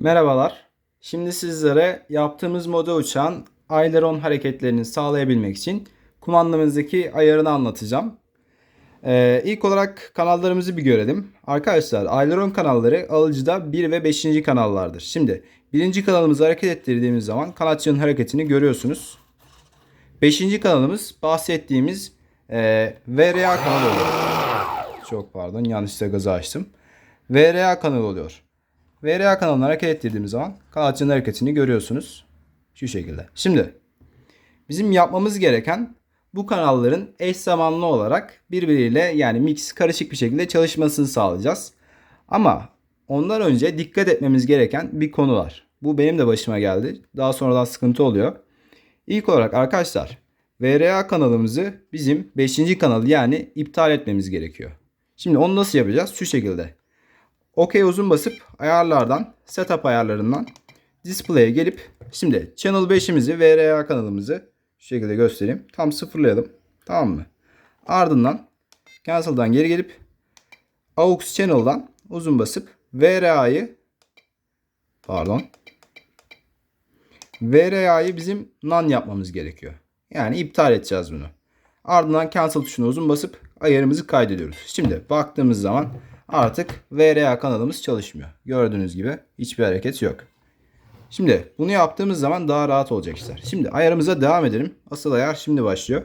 Merhabalar. Şimdi sizlere yaptığımız moda uçağın aileron hareketlerini sağlayabilmek için kumandamızdaki ayarını anlatacağım. Ee, ilk olarak kanallarımızı bir görelim. Arkadaşlar aileron kanalları alıcıda 1 ve 5. kanallardır. Şimdi birinci kanalımızı hareket ettirdiğimiz zaman kanatçının hareketini görüyorsunuz. 5. kanalımız bahsettiğimiz e, VRA kanalı oluyor. Çok pardon yanlışlıkla gazı açtım. VRA kanalı oluyor. VRA kanalını hareket ettirdiğimiz zaman kanatçının hareketini görüyorsunuz. Şu şekilde. Şimdi bizim yapmamız gereken bu kanalların eş zamanlı olarak birbiriyle yani mix karışık bir şekilde çalışmasını sağlayacağız. Ama ondan önce dikkat etmemiz gereken bir konu var. Bu benim de başıma geldi. Daha sonradan sıkıntı oluyor. İlk olarak arkadaşlar VRA kanalımızı bizim 5. kanalı yani iptal etmemiz gerekiyor. Şimdi onu nasıl yapacağız? Şu şekilde. OK uzun basıp ayarlardan, setup ayarlarından display'e gelip şimdi channel 5'imizi VRA kanalımızı şu şekilde göstereyim. Tam sıfırlayalım. Tamam mı? Ardından cancel'dan geri gelip aux channel'dan uzun basıp VRA'yı pardon VRA'yı bizim none yapmamız gerekiyor. Yani iptal edeceğiz bunu. Ardından cancel tuşuna uzun basıp ayarımızı kaydediyoruz. Şimdi baktığımız zaman artık VRA kanalımız çalışmıyor. Gördüğünüz gibi hiçbir hareket yok. Şimdi bunu yaptığımız zaman daha rahat olacak işler. Şimdi ayarımıza devam edelim. Asıl ayar şimdi başlıyor.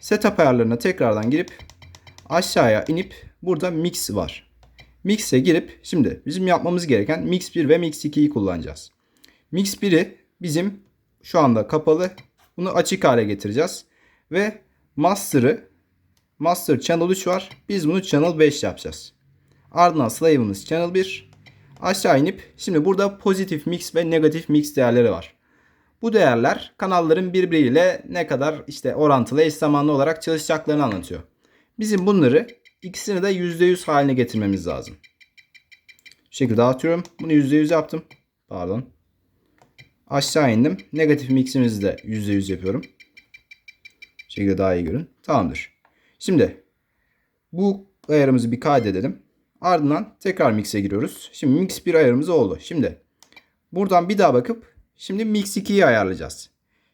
Setup ayarlarına tekrardan girip aşağıya inip burada mix var. Mix'e girip şimdi bizim yapmamız gereken mix 1 ve mix 2'yi kullanacağız. Mix 1'i bizim şu anda kapalı. Bunu açık hale getireceğiz. Ve master'ı master channel 3 var. Biz bunu channel 5 yapacağız. Ardından slave'ımız channel 1. Aşağı inip şimdi burada pozitif mix ve negatif mix değerleri var. Bu değerler kanalların birbiriyle ne kadar işte orantılı eş zamanlı olarak çalışacaklarını anlatıyor. Bizim bunları ikisini de %100 haline getirmemiz lazım. Şu şekilde dağıtıyorum. Bunu %100 yaptım. Pardon. Aşağı indim. Negatif miximizi de %100 yapıyorum. Şu şekilde daha iyi görün. Tamamdır. Şimdi bu ayarımızı bir kaydedelim. Ardından tekrar mix'e giriyoruz. Şimdi mix 1 ayarımız oldu. Şimdi buradan bir daha bakıp şimdi mix 2'yi ayarlayacağız.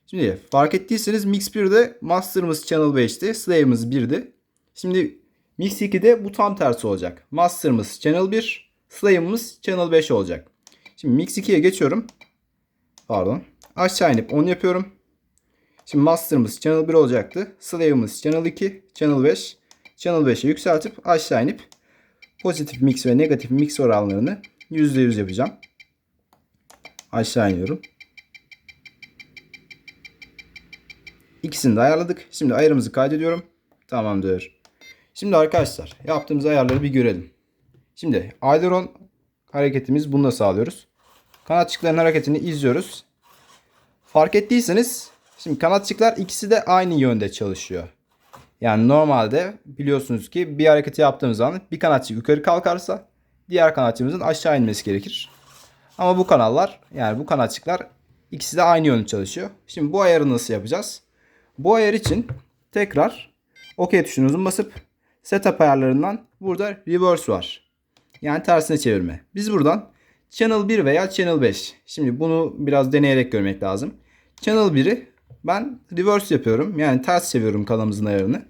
Şimdi fark ettiyseniz mix 1'de master'ımız channel 5'ti. Slave'ımız 1'di. Şimdi mix 2'de bu tam tersi olacak. Master'ımız channel 1, slave'ımız channel 5 olacak. Şimdi mix 2'ye geçiyorum. Pardon. Aşağı inip 10 yapıyorum. Şimdi master'ımız channel 1 olacaktı. Slave'ımız channel 2, channel 5. Channel 5'e yükseltip aşağı inip pozitif mix ve negatif mix oranlarını %100 yapacağım. Aşağı iniyorum. İkisini de ayarladık. Şimdi ayarımızı kaydediyorum. Tamamdır. Şimdi arkadaşlar yaptığımız ayarları bir görelim. Şimdi aileron hareketimiz bunu da sağlıyoruz. Kanatçıkların hareketini izliyoruz. Fark ettiyseniz şimdi kanatçıklar ikisi de aynı yönde çalışıyor. Yani normalde biliyorsunuz ki bir hareketi yaptığımız zaman bir kanatçı yukarı kalkarsa diğer kanatçımızın aşağı inmesi gerekir. Ama bu kanallar yani bu kanatçıklar ikisi de aynı yönde çalışıyor. Şimdi bu ayarı nasıl yapacağız? Bu ayar için tekrar OK tuşuna uzun basıp setup ayarlarından burada reverse var. Yani tersine çevirme. Biz buradan channel 1 veya channel 5. Şimdi bunu biraz deneyerek görmek lazım. Channel 1'i ben reverse yapıyorum. Yani ters çeviriyorum kanalımızın ayarını.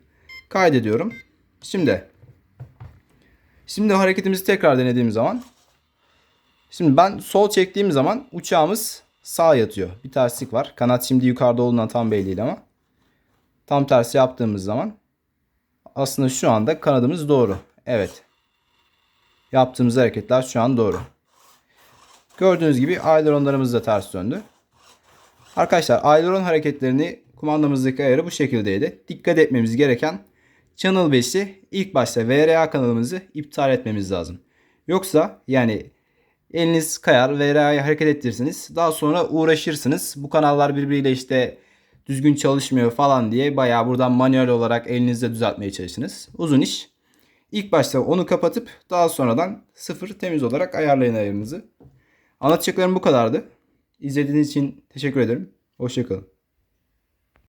Kaydediyorum. Şimdi şimdi hareketimizi tekrar denediğim zaman şimdi ben sol çektiğim zaman uçağımız sağ yatıyor. Bir terslik var. Kanat şimdi yukarıda olduğundan tam belli değil ama tam tersi yaptığımız zaman aslında şu anda kanadımız doğru. Evet. Yaptığımız hareketler şu an doğru. Gördüğünüz gibi aileronlarımız da ters döndü. Arkadaşlar aileron hareketlerini kumandamızdaki ayarı bu şekildeydi. Dikkat etmemiz gereken Channel 5'i ilk başta VRA kanalımızı iptal etmemiz lazım. Yoksa yani eliniz kayar VRA'yı hareket ettirirsiniz. Daha sonra uğraşırsınız. Bu kanallar birbiriyle işte düzgün çalışmıyor falan diye bayağı buradan manuel olarak elinizde düzeltmeye çalışırsınız. Uzun iş. İlk başta onu kapatıp daha sonradan sıfır temiz olarak ayarlayın ayarınızı. Anlatacaklarım bu kadardı. İzlediğiniz için teşekkür ederim. Hoşçakalın.